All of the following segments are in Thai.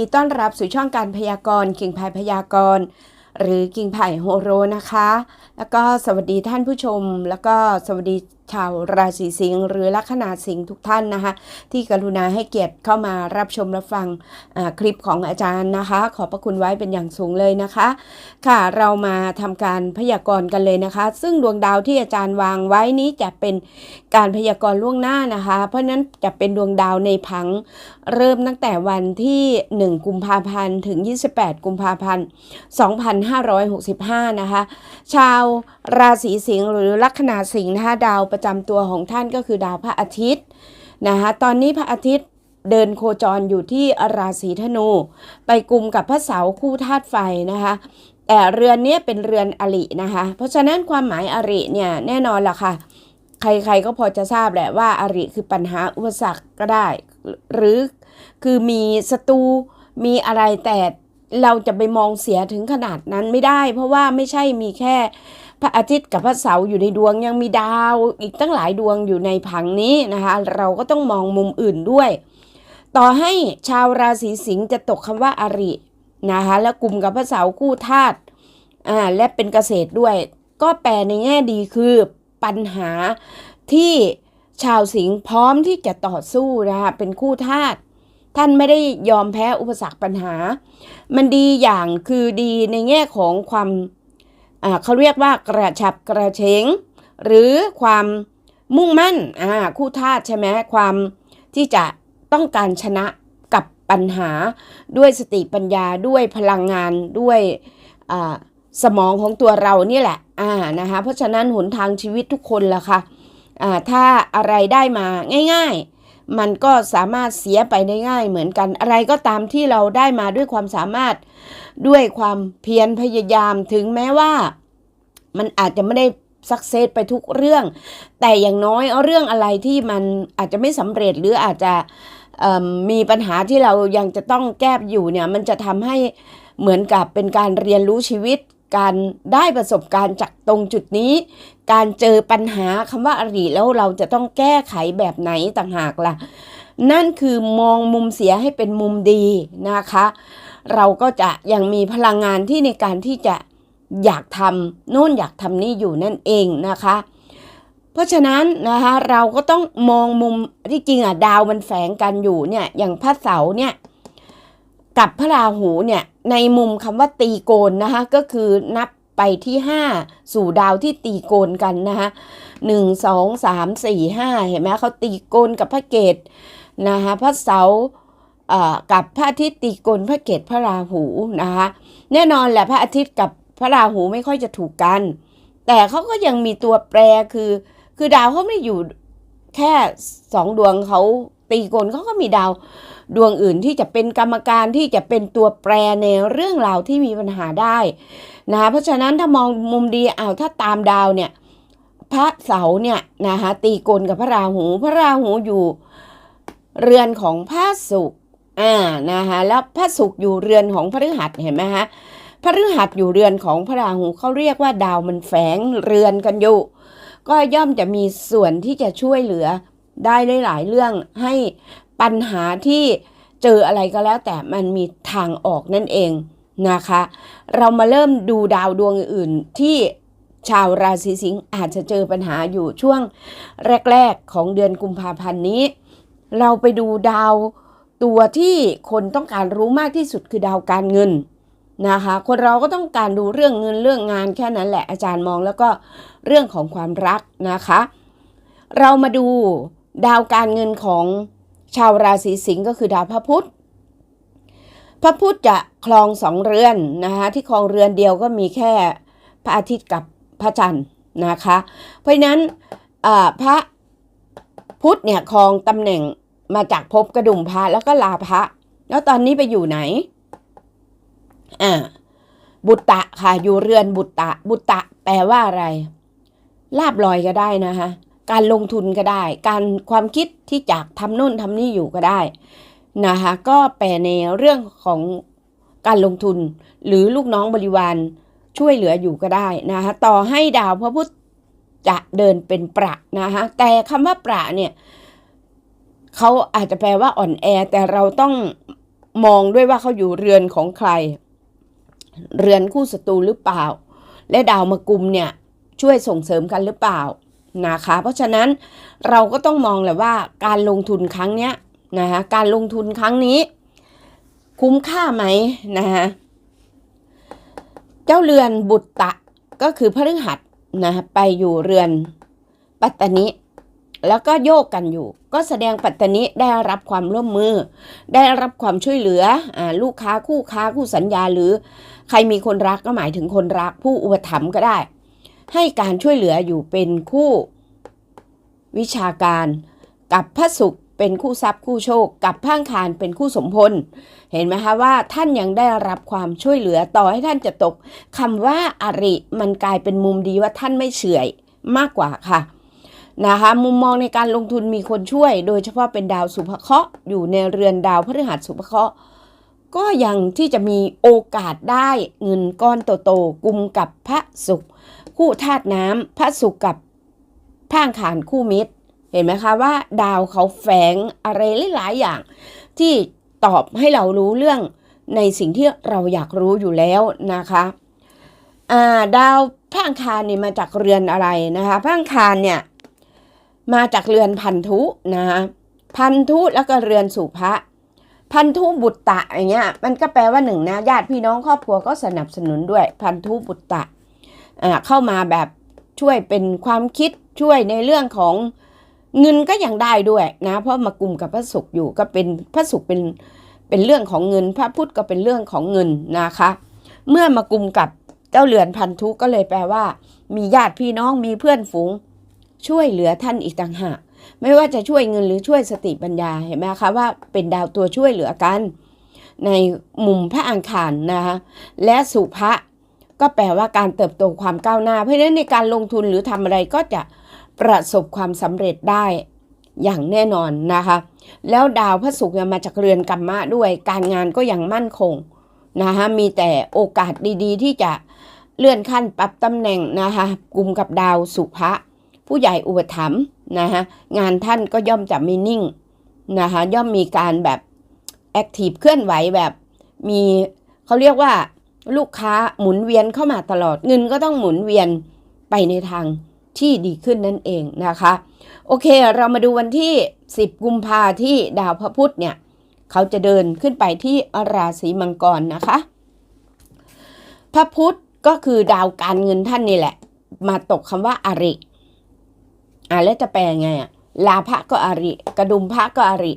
ดีต้อนรับสู่ช่องการพยากรณ์กิ่งภายพยากรณ์หรือกิ่งไผ่โฮโรนะคะ แล้วก็สวัสดีท่านผู้ชม แล้วก็สวัสดี ชาวราศีสิงห์หรือลัคนาสิงห์ทุกท่านนะคะ ที่กรุณาให้เกียรติเข้ามารับชมรับฟังคลิปของอาจารย์นะคะ ขอบพระคุณไว้เป็นอย่างสูงเลยนะคะ ค่ะเรามาทำการพยากรณ์กันเลยนะคะ ซึ่งดวงดาวที่อาจารย์วางไว้นี้จะเป็นการพยากรณ์ล่วงหน้านะคะ เพราะฉะนั้นจะเป็นดวงดาวในผังเริ่มตั้งแต่วันที่ 1 กุมภาพันธ์ถึง 28 กุมภาพันธ์ 2565 นะคะ ชาวราศีสิงห์หรือลัคนาสิงห์นะคะดาวประจำตัวของท่านก็คือดาวพระอาทิตย์นะคะตอนนี้พระอาทิตย์เดินโคจรอยู่ที่ราศีธนู ไปกลุ่มกับพระเสาคู่ธาตุไฟนะคะแต่เรือนนี้เป็นเรือนอรินะคะ เพราะฉะนั้นความหมายอริเนี่ยแน่นอนล่ะค่ะ ใครๆก็พอจะทราบแหละว่าอริคือปัญหาอุปสรรคก็ได้ หรือคือมีศัตรูมีอะไรแต่เราจะไปมองเสียถึงขนาดนั้นไม่ได้ เพราะว่าไม่ใช่มีแค่ พระอาทิตย์กับพระเสาร์อยู่ในดวงยังมีดาวอีกตั้งหลายดวงอยู่ในผังนี้นะคะ เราก็ต้องมองมุมอื่นด้วย ต่อให้ชาวราศีสิงห์จะตกคำว่าอารินะคะแล้วกลุ่มกับพระเสาร์คู่ธาตุอ่าและเป็นเกษตรด้วย ก็แปลในแง่ดีคือปัญหาที่ชาวสิงห์พร้อมที่จะต่อสู้นะคะเป็นคู่ธาตุท่านไม่ได้ยอมแพ้อุปสรรคปัญหา มันดีอย่างคือดีในแง่ของความ เขาเรียกว่ากระฉับกระเฉง หรือความมุ่งมั่นคู่ธาใช่ไหมความที่จะต้องการชนะกับปัญหาด้วยสติปัญญาด้วยพลังงานด้วยสมองของตัวเรานี่แหละอ่านะคะเพราะฉะนั้นหนทางชีวิตทุกคนล่ะค่ะอ่าถ้าอะไรได้มาง่าย ๆ มันก็สามารถเสียไปได้ง่ายเหมือนกัน อะไรก็ตามที่เราได้มาด้วยความสามารถด้วยความเพียรพยายามถึงแม้ว่า มันอาจจะไม่ได้สักเซสไปทุกเรื่อง แต่อย่างน้อยเรื่องอะไรที่มันอาจจะไม่สำเร็จหรืออาจจะมมีปัญหาที่เรายังจะต้องแก้อยู่เนี่ย มันจะทำให้เหมือนกับเป็นการเรียนรู้ชีวิต การได้ประสบการณ์จากตรงจุดนี้ การเจอปัญหาคำว่าอริแล้วเราจะต้องแก้ไขแบบไหนต่างหากล่ะ นั่นคือมองมุมเสียให้เป็นมุมดีนะคะ เราก็จะยังมีพลังงานที่ในการที่จะอยากทำโน่นอยากทำนี่อยู่นั่นเองนะคะ เพราะฉะนั้นนะคะเราก็ต้องมองมุมที่จริงอะดาวมันแฝงกันอยู่เนี่ยอย่างพระเสาร์เนี่ย กับพระราหูเนี่ยในมุมคำว่าตีโกนนะคะก็คือนับไปที่ 5 สู่ดาวที่ตีโกนกันนะคะหนึ่งสองสามสี่ห้าเห็นไหมเขาตีโกนกับพระเกตนะคะพระเสาร์กับพระอาทิตย์ตีโกนพระเกตพระราหูนะคะแน่นอนแหละพระอาทิตย์กับพระราหูไม่ค่อยจะถูกกัน แต่เขาก็ยังมีตัวแปรคือ คือดาวเขาไม่ได้อยู่แค่สองดวงเขาตีโกนเขาก็มีดาว ดวงอื่นที่จะเป็นกรรมการที่จะเป็นตัวแปรในเรื่องราวที่มีปัญหาได้นะคะเพราะฉะนั้นถ้ามองมุมดีอ้าวถ้าตามดาวเนี่ยพระเสาเนี่ยนะคะตีกนกับพระราหู พระราหูอยู่เรือนของพระศุกร์อ่านะคะแล้วพระศุกร์อยู่เรือนของพระฤหัสเห็นไหมฮะพระฤหัสอยู่เรือนของพระราหูเขาเรียกว่าดาวมันแฝงเรือนกันอยู่ ก็ย่อมจะมีส่วนที่จะช่วยเหลือได้หลายๆเรื่องให้ ปัญหาที่เจออะไรก็แล้วแต่มันมีทางออกนั่นเองนะคะ เรามาเริ่มดูดาวดวงอื่นที่ชาวราศีสิงห์อาจจะเจอปัญหาอยู่ช่วงแรก ๆ ของเดือนกุมภาพันธ์นี้ เราไปดูดาวตัวที่คนต้องการรู้มากที่สุดคือดาวการเงินนะคะ คนเราก็ต้องการดูเรื่องเงินเรื่องงานแค่นั้นแหละอาจารย์มองแล้วก็เรื่องของความรักนะคะ เรามาดูดาวการเงินของ ชาวราศีสิงห์ก็คือดาวพระพุธพระพุธจะคลองสองเรือนนะคะที่คลองเรือนเดียวก็มีแค่พระอาทิตย์กับพระจันทร์นะคะ เพราะฉะนั้นพระพุธเนี่ยคลองตำแหน่งมาจากภพกระดุมพระแล้วก็ลาพระ แล้วตอนนี้ไปอยู่ไหนอ่าบุตตะค่ะอยู่เรือนบุตตะ บุตตะแปลว่าอะไร ลาบลอยก็ได้นะคะ การลงทุนก็ได้ การความคิดที่จากทำนู่นทำนี่อยู่ก็ได้นะคะก็แปลในเรื่องของการลงทุน หรือลูกน้องบริวารช่วยเหลืออยู่ก็ได้นะคะต่อให้ดาวพระพุธจะเดินเป็นประนะคะแต่คำว่าประเนี่ยเขาอาจจะแปลว่าอ่อนแอ แต่เราต้องมองด้วยว่าเขาอยู่เรือนของใคร เรือนคู่ศัตรูหรือเปล่า และดาวมากุมเนี่ยช่วยส่งเสริมกันหรือเปล่า นะคะ เพราะฉะนั้นเราก็ต้องมองแหละว่าการลงทุนครั้งเนี้ยนะคะการลงทุนครั้งนี้ คุ้มค่าไหมนะคะเจ้าเรือนบุตตะก็คือพฤหัสนะไปอยู่เรือนปัตตนิแล้วก็โยกกันอยู่ ก็แสดงปัตตนิได้รับความร่วมมือ ได้รับความช่วยเหลืออลูกค้าคู่ค้าคู่สัญญาหรือ ใครมีคนรักก็หมายถึงคนรักผู้อุปถัมภ์ก็ได้ ให้การช่วยเหลืออยู่เป็นคู่ วิชาการ กับพระศุกร์เป็นคู่ทรัพย์คู่โชค กับพระอังคารเป็นคู่สมพล เห็นไหมคะว่าท่านยังได้รับความช่วยเหลือต่อให้ท่านจะตกคำว่าอริมันกลายเป็นมุมดีว่าท่านไม่เฉื่อยมากกว่าค่ะนะคะมุมมองในการลงทุนมีคนช่วย โดยเฉพาะเป็นดาวสุภเคราะห์อยู่ในเรือนดาวพฤหัสสุภเคราะห์ก็ยังที่จะมีโอกาสได้เงินก้อนโตๆกุมกับพระศุกร์ คู่ธาตุน้ำพระศุกร์กับพระอังคารคู่มิตร เห็นไหมคะว่า ดาวเขาแฝงอะไรหลายอย่าง ที่ตอบให้เรารู้เรื่องในสิ่งที่เราอยากรู้อยู่แล้วนะคะาดาวพังคารนี่มาจากเรือนอะไรนะคะพังคารเนี่ยมาจากเรือนพันธุนะพันธุแล้วก็เรือนสุภะพันธุบุตตะอย่างเงี้ยมันก็แปลว่าหนึ่งนะญาติพี่น้องครอบครัวก็สนับสนุนด้วยพันธุบุตตะอ่า เข้ามาแบบช่วยเป็นความคิดช่วยในเรื่องของเงินก็ยังได้ด้วยนะ เพราะมากลุ่มกับพระศุกร์อยู่ก็เป็นพระศุกร์เป็นเป็นเรื่องของเงิน พระพุทธก็เป็นเรื่องของเงินนะคะ เมื่อมากลุ่มกับเจ้าเรือนพันธุก็เลยแปลว่า มีญาติพี่น้องมีเพื่อนฝูง ช่วยเหลือท่านอีกต่างหากไม่ว่าจะช่วยเงินหรือช่วยสติปัญญาเห็นไหมคะว่าเป็นดาวตัวช่วยเหลือกัน ในมุมพระอังคารนะคะและสุภะ ก็แปลว่าการเติบโตความก้าวหน้า เพราะฉะนั้นในการลงทุนหรือทำอะไรก็จะประสบความสำเร็จได้อย่างแน่นอนนะคะ แล้วดาวพระศุกร์มาจากเรือนกรรมะด้วย การงานก็ยังมั่นคงนะคะมีแต่โอกาสดีๆ ที่จะเลื่อนขั้นปรับตำแหน่งนะคะกลุ่มกับดาวสุภะผู้ใหญ่อุปถัมภ์นะคะงานท่านก็ย่อมจะไม่นิ่งนะคะย่อมมีการแบบแอคทีฟเคลื่อนไหวแบบมีเขาเรียกว่า ลูกค้าหมุนเวียนเข้ามาตลอดเงินก็ต้องหมุนเวียนไปในทางที่ดีขึ้นนั่นเองนะคะ โอเคเรามาดูวันที่ 10 กุมภาที่ดาวพระพุธเนี่ย เขาจะเดินขึ้นไปที่ราศีมังกรนะคะ พระพุธก็คือดาวการเงินท่านนี่แหละ มาตกคำว่าอาริอ่าแล้วจะแปลไงอะลาภะก็อาริ กระดุมพระก็อาริ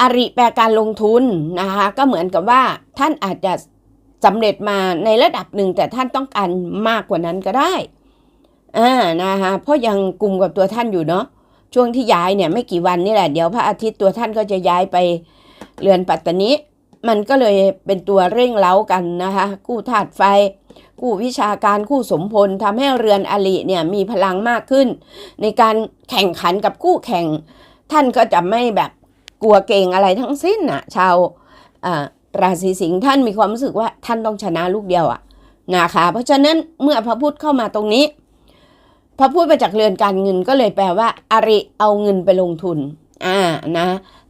อาริแปลการลงทุนนะคะ ก็เหมือนกับว่าท่านอาจจะ สำเร็จมาในระดับหนึ่งแต่ท่านต้องการมากกว่านั้นก็ได้อ่านะคะเพราะยังกลุ่มกับตัวท่านอยู่เนาะช่วงที่ย้ายเนี่ยไม่กี่วันนี่แหละเดี๋ยวพระอาทิตย์ตัวท่านก็จะย้ายไปเรือนปัตตานิมันก็เลยเป็นตัวเร่งเร้ากันนะคะกู้ธาตุไฟคู่วิชาการคู่สมพลทำให้เรือนอลิเนี่ยมีพลังมากขึ้น ในการแข่งขันกับคู่แข่ง ท่านก็จะไม่แบบกลัวเก่งอะไรทั้งสิ้นน่ะชาว ราศีสิงห์ท่านมีความรู้สึกว่าท่านต้องชนะลูกเดียวอะนะคะเพราะฉะนั้นเมื่อพระพุทธเข้ามาตรงนี้ พระพุทธมาจากเรือนการเงินก็เลยแปลว่าอริเอาเงินไปลงทุนอ่านะ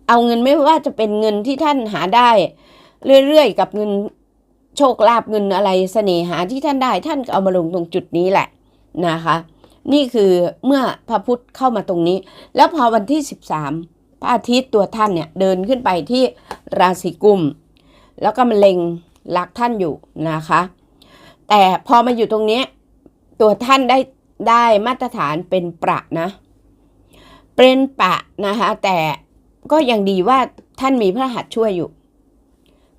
เอาเงินไม่ว่าจะเป็นเงินที่ท่านหาได้ เรื่อยๆกับเงินโชคลาภเงินอะไรเสน่หาที่ท่านได้ท่านเอามาลงตรงจุดนี้แหละนะคะ นี่คือเมื่อพระพุทธเข้ามาตรงนี้ แล้วพอวันที่ 13 พระอาทิตย์ตัวท่านเนี่ยเดินขึ้นไปที่ราศีกุม แล้วก็มันเล็งลักท่านอยู่นะคะ แต่พอมาอยู่ตรงนี้ ตัวท่านได้ได้มาตรฐานเป็นประนะ เป็นปะนะคะแต่ก็ยังดีว่าท่านมีพระหัตถ์ช่วยอยู่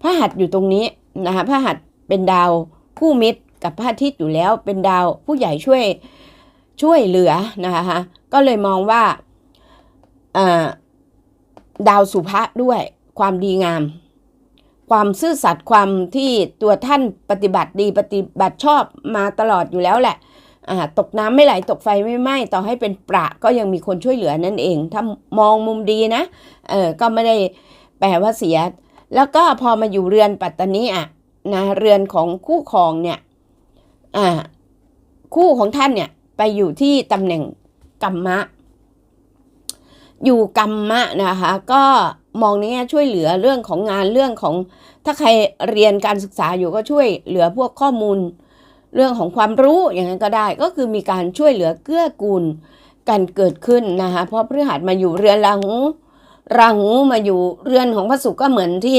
พระหัตถ์อยู่ตรงนี้นะคะพระหัตถ์เป็นดาวคู่มิตรกับพระอาทิตย์อยู่แล้วเป็นดาวผู้ใหญ่ช่วยช่วยเหลือนะคะก็เลยมองว่าดาวสุภะด้วยความดีงาม ความซื่อสัตย์ความที่ตัวท่านปฏิบัติดีปฏิบัติชอบมาตลอดอยู่แล้วแหละตกน้ำไม่ไหลตกไฟไม่ไหม้ต่อให้เป็นประก็ยังมีคนช่วยเหลือนั่นเอง ถ้ามองมุมดีนะเออก็ไม่ได้แปลว่าเสีย แล้วก็พอมาอยู่เรือนปัตตานีอะนะเรือนของคู่ครองเนี่ยอ่าคู่ของท่านเนี่ยไปอยู่ที่ตำแหน่งกรรมะ อยู่กรรมะนะคะ ก็ มองในแง่ช่วยเหลือเรื่องของงานเรื่องของ ถ้าใครเรียนการศึกษาอยู่ก็ช่วยเหลือพวกข้อมูล เรื่องของความรู้อย่างนั้นก็ได้ ก็คือมีการช่วยเหลือเกื้อกูลกันเกิดขึ้นนะคะเพราะพฤหัสมาอยู่เรือนราหูราหูมาอยู่เรือนของพระศุกร์ก็เหมือนที่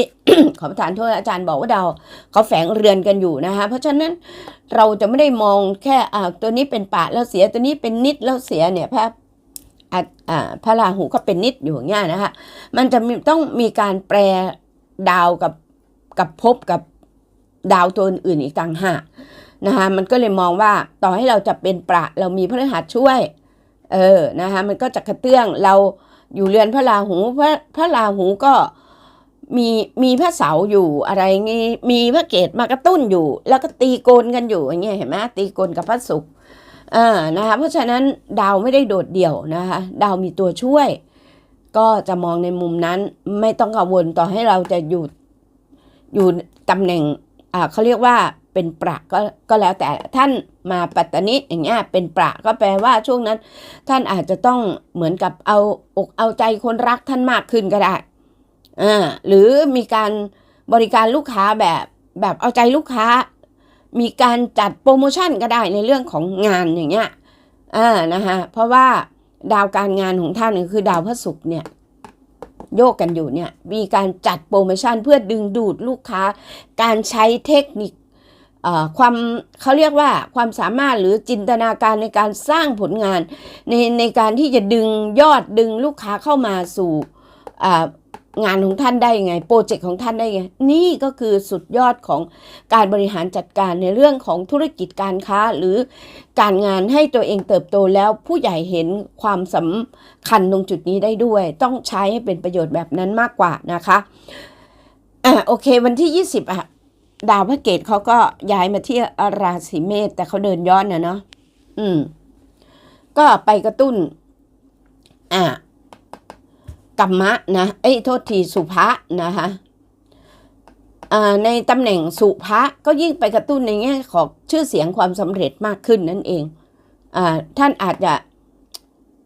ขอประทานโทษอาจารย์บอกว่าดาวเขาแฝงเรือนกันอยู่นะคะเพราะฉะนั้นเราจะไม่ได้มองแค่อ่าตัวนี้เป็นปะแล้วเสียตัวนี้เป็นนิดแล้วเสียเนี่ยพระอ่าอ่า พระราหูก็เป็นนิดอยู่อย่างเงี้ยนะคะมันจะมีต้องมีการแปลดาวกับกับภพกับดาวตัวอื่นอีกต่างหากนะคะมันก็เลยมองว่าต่อให้เราจะเป็นประเรามีพฤหัสช่วย เออนะคะมันก็จะกระเตื้องเราอยู่เรือนพระราหูพระพระราหูก็มีมีพระเสาอยู่อะไรงี้มีพระเกตมากระตุ้นอยู่ แล้วก็ตีโกนกันอยู่อย่างเงี้ยเห็นไหมตีโกนกับพระศุกร์ อ่านะคะเพราะฉะนั้นดาวไม่ได้โดดเดี่ยวนะคะดาวมีตัวช่วย ก็จะมองในมุมนั้นไม่ต้องกังวลต่อให้เราจะอยู่อยู่ตำแหน่งอ่าเขาเรียกว่าเป็นประก็ก็แล้วแต่ท่านมาปัตตนิอย่างเงี้ยเป็นประก็แปลว่าช่วงนั้น ท่านอาจจะต้องเหมือนกับเอาอกเอาใจคนรักท่านมากขึ้นก็ได้อ่าหรือมีการบริการลูกค้าแบบแบบเอาใจลูกค้า มีการจัดโปรโมชั่นก็ได้ในเรื่องของงานอย่างเงี้ยอ่านะคะเพราะว่าดาวการงานของท่านคือดาวพระศุกร์เนี่ยโยกกันอยู่เนี่ยมีการจัดโปรโมชั่นเพื่อดึงดูดลูกค้า การใช้เทคนิคความเขาเรียกว่าความสามารถหรือจินตนาการในการสร้างผลงานในในการที่จะดึงยอดดึงลูกค้าเข้ามาสู่ งานของท่านได้ยังไง โปรเจกต์ของท่านได้ยังไง นี่ก็คือสุดยอดของการบริหารจัดการในเรื่องของธุรกิจการค้าหรือการงานให้ตัวเองเติบโตแล้วผู้ใหญ่เห็นความสำคัญตรงจุดนี้ได้ด้วย ต้องใช้ให้เป็นประโยชน์แบบนั้นมากกว่านะคะอะโอเค วันที่ 20อะดาวพระเกตเขาก็ย้ายมาที่ราศีเมษแต่เขาเดินย้อนนะเนาะอืม ก็ไปกระตุ้น อ่า กรรมะนะเอ้ยโทษทีสุภะนะคะในตำแหน่งสุภะก็ยิ่งไปกระตุ้นในแง่ของชื่อเสียงความสำเร็จมากขึ้นนั่นเองอท่านอาจจะ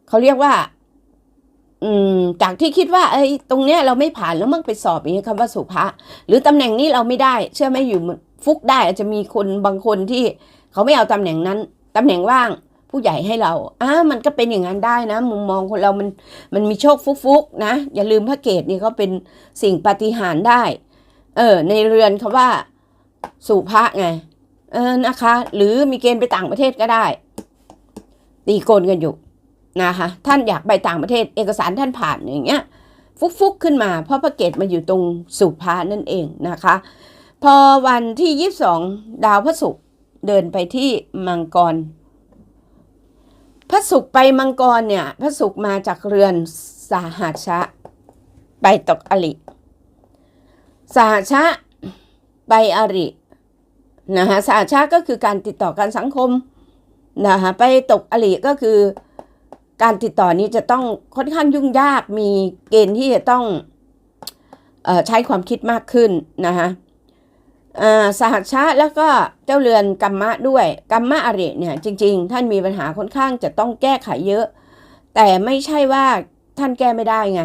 เขาเรียกว่าจากที่คิดว่าเอ้ตรงเนี้ยเราไม่ผ่านแล้วมั่งไปสอบอย่างนี้คำว่าสุภะหรือตำแหน่งนี้เราไม่ได้ เชื่อไหมอยู่ฟุกได้อาจจะมีคนบางคนที่เขาไม่เอาตำแหน่งนั้นตำแหน่งว่าง ผู้ใหญ่ให้เราอ่ามันก็เป็นอย่างนั้นได้นะ มุมมองคนเรามันมันมีโชคฟุกๆนะ อย่าลืมพระเกตนี่เขาเป็นสิ่งปฏิหารได้ เออ ในเรือนคาว่าสุภะไง เออนะคะ หรือมีเกณฑ์ไปต่างประเทศก็ได้ ตีโกนกันอยู่นะคะท่านอยากไปต่างประเทศเอกสารท่านผ่านอย่างเงี้ย ฟุกๆขึ้นมา เพราะพระเกตมาอยู่ตรงสุภานั่นเองนะคะ พอวันที่ 22 ดาวพระศุกร์เดินไปที่มังกร พระศุกร์ไปมังกรเนี่ย พระศุกร์มาจากเรือนสาหัชะ ไปตกอริสาหัชะไปอรินะคะสาหัชะก็คือการติดต่อการสังคมนะคะไปตกอริก็คือการติดต่อนี้จะต้องค่อนข้างยุ่งยากมีเกณฑ์ที่จะต้องออใช้ความคิดมากขึ้นนะคะ สหัชชะแล้วก็เจ้าเรือนกัมมะด้วยกัมมะอริเนี่ยจริง ๆ ท่านมีปัญหาค่อนข้างจะต้องแก้ไขเยอะ แต่ไม่ใช่ว่าท่านแก้ไม่ได้ไง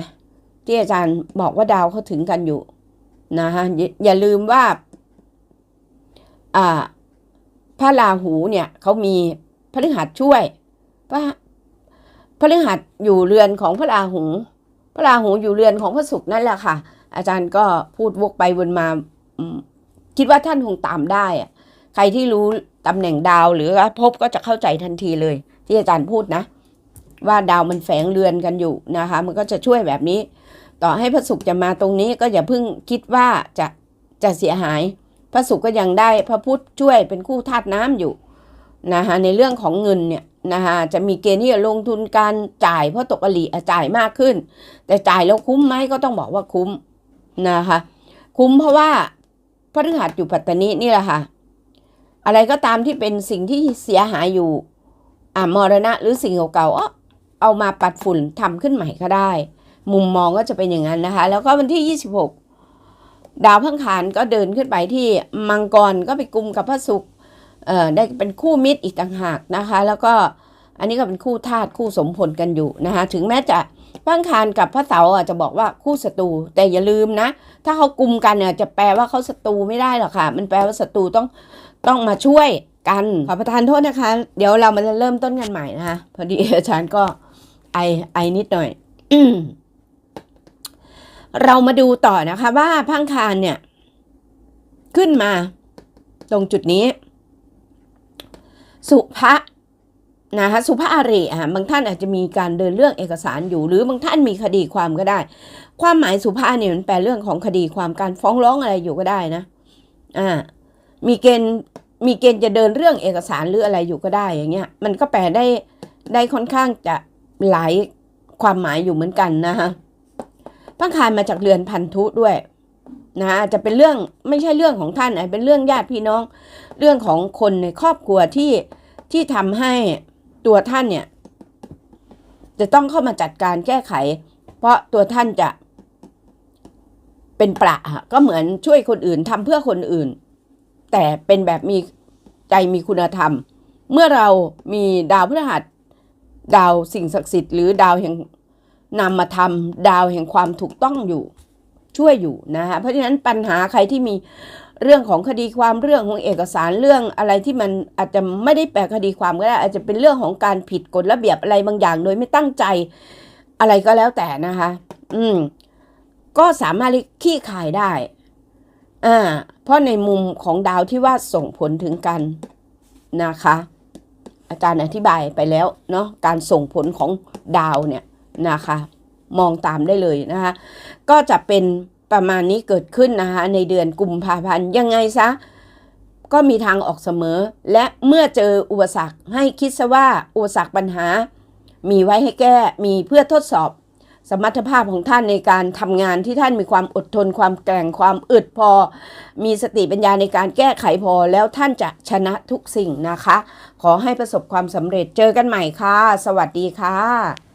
ที่อาจารย์บอกว่าดาวเขาถึงกันอยู่นะคะอย่าลืมว่าพระราหูเนี่ยเขามีพฤหัสช่วยพระพฤหัสอยู่เรือนของพระราหู พระราหูอยู่เรือนของพระศุกร์นั่นแหละค่ะ อาจารย์ก็พูดวกไปวนมา คิดว่าท่านคงตามได้อะใครที่รู้ตำแหน่งดาวหรือพบก็จะเข้าใจทันทีเลย ที่อาจารย์พูดนะ ว่าดาวมันแฝงเรือนกันอยู่นะคะ มันก็จะช่วยแบบนี้ ต่อให้พระศุกร์จะมาตรงนี้ก็อย่าเพิ่งคิดว่าจะจะเสียหาย พระศุกร์ก็ยังได้พระพุธช่วยเป็นคู่ธาตุน้ำอยู่นะคะในเรื่องของเงินเนี่ยนะคะจะมีเกณฑ์ที่จะลงทุนการจ่ายเพราะตกอลีจ่ายมากขึ้น แต่จ่ายแล้วคุ้มไหมก็ต้องบอกว่าคุ้มนะคะคุ้มเพราะว่า พฤหัสอยู่ปัตตานีนี่แหละค่ะ อะไรก็ตามที่เป็นสิ่งที่เสียหายอยู่อ่ามรณะหรือสิ่งเก่าๆเอาเอามาปัดฝุ่นทำขึ้นใหม่ก็ได้ มุมมองก็จะเป็นอย่างนั้นนะคะ แล้วก็วันที่ 26 ดาวพังคารก็เดินขึ้นไปที่มังกรก็ไปกุมกับพระศุกร์เอ่อได้เป็นคู่มิตรอีกต่างหากนะคะ แล้วก็อันนี้ก็เป็นคู่ธาตุคู่สมผลกันอยู่นะคะ ถึงแม้จะพังคารกับพระเสาอะจะบอกว่าคู่ศัตรูแต่อย่าลืมนะ ถ้าเขากลุ่มกันเนี่ยจะแปลว่าเขาศัตรูไม่ได้หรอกค่ะ มันแปลว่าศัตรูต้องต้องมาช่วยกันขอประทานโทษนะคะ เดี๋ยวเรามาเริ่มต้นกันใหม่นะคะพอดีอาจารย์ก็ไอไอนิดหน่อยเรามาดูต่อนะคะว่าพังคารเนี่ย ขึ้นมา ตรงจุดนี้ สุภะ นะคะสุภาอารีอะบางท่านอาจจะมีการเดินเรื่องเอกสารอยู่ หรือบางท่านมีคดีความก็ได้ ความหมายสุภาเนี่ยมันแปลเรื่องของคดีความการฟ้องร้องอะไรอยู่ก็ได้นะอ่ามีเกณฑ์มีเกณฑ์จะเดินเรื่องเอกสารหรืออะไรอยู่ก็ได้อย่างเงี้ยมันก็แปลได้ได้ค่อนข้างจะหลายความหมายอยู่เหมือนกันนะคะพังคารมาจากเรือนพันธุด้วยนะอาจจะเป็นเรื่องไม่ใช่เรื่องของท่านอาจเป็นเรื่องญาติพี่น้อง เรื่องของคนในครอบครัวที่ที่ทำให้ ตัวท่านเนี่ย จะต้องเข้ามาจัดการแก้ไข เพราะตัวท่านจะเป็นประอะก็เหมือนช่วยคนอื่นทำเพื่อคนอื่น แต่เป็นแบบมีใจมีคุณธรรม เมื่อเรามีดาวพฤหัส ดาวสิ่งศักดิ์สิทธิ์หรือดาวแห่งนามธรรมดาวแห่งความถูกต้องอยู่ ช่วยอยู่นะคะเพราะฉะนั้นปัญหาใครที่มี เรื่องของคดีความเรื่องของเอกสารเรื่องอะไรที่มันอาจจะไม่ได้แปลคดีความก็ได้ อาจจะเป็นเรื่องของการผิดกฎระเบียบอะไรบางอย่างโดยไม่ตั้งใจอะไรก็แล้วแต่นะคะ อืม ก็สามารถขี้ขายได้ อ่า เพราะในมุมของดาวที่ว่าส่งผลถึงกันนะคะ อาจารย์อธิบายไปแล้วเนาะการส่งผลของดาวเนี่ยนะคะ มองตามได้เลยนะคะ ก็จะเป็น ประมาณนี้เกิดขึ้นนะคะในเดือนกุมภาพันธ์ยังไงซะก็มีทางออกเสมอ และเมื่อเจออุปสรรคให้คิดซะว่าอุปสรรคปัญหา มีไว้ให้แก้มีเพื่อทดสอบ สมรรถภาพของท่านในการทำงานที่ท่านมีความอดทนความแกร่งความอึดพอ มีสติปัญญาในการแก้ไขพอแล้วท่านจะชนะทุกสิ่งนะคะ ขอให้ประสบความสำเร็จเจอกันใหม่ค่ะ สวัสดีค่ะ